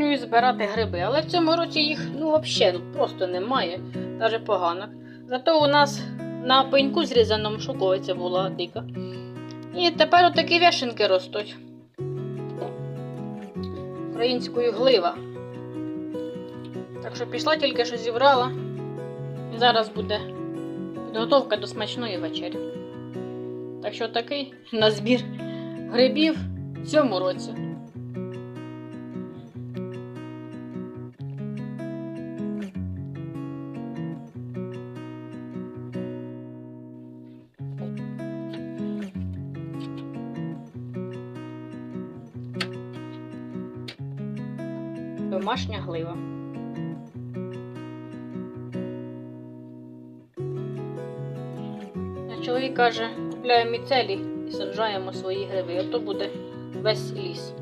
Планую збирати гриби, але в цьому році їх ну взагалі ну, просто немає, навіть погано. Зато у нас на пеньку зрізаному шоковиця була дика. І тепер отакі вішенки ростуть. Українською глива. Так що пішла тільки що зібрала. І зараз буде підготовка до смачної вечері. Так що такий на збір грибів в цьому році. Домашня глива. Чоловік каже, купляємо міцелі і саджаємо свої гриви, а то буде весь ліс.